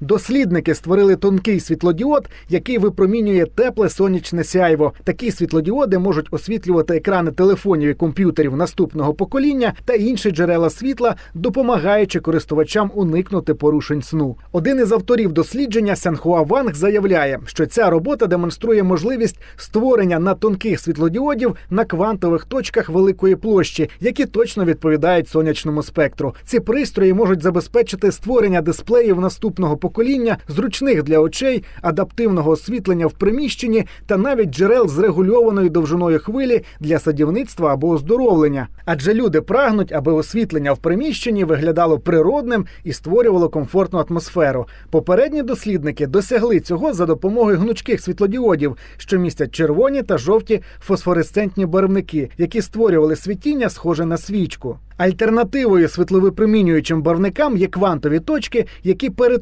Дослідники створили тонкий світлодіод, який випромінює тепле сонячне сяйво. Такі світлодіоди можуть освітлювати екрани телефонів і комп'ютерів наступного покоління та інші джерела світла, допомагаючи користувачам уникнути порушень сну. Один із авторів дослідження Сянхуа Ванг заявляє, що ця робота демонструє можливість створення на тонких світлодіодів на квантових точках великої площі, які точно відповідають сонячному спектру. Ці пристрої можуть забезпечити створення дисплеїв наступного покоління, зручних для очей, адаптивного освітлення в приміщенні та навіть джерел з регульованою довжиною хвилі для садівництва або оздоровлення. Адже люди прагнуть, аби освітлення в приміщенні виглядало природним і створювало комфортну атмосферу. Попередні дослідники досягли цього за допомогою гнучких світлодіодів, що містять червоні та жовті фосфоресцентні барвники, які створювали світіння, схоже на свічку. Альтернативою світловипромінюючим барвникам є квантові точки, які перетворюють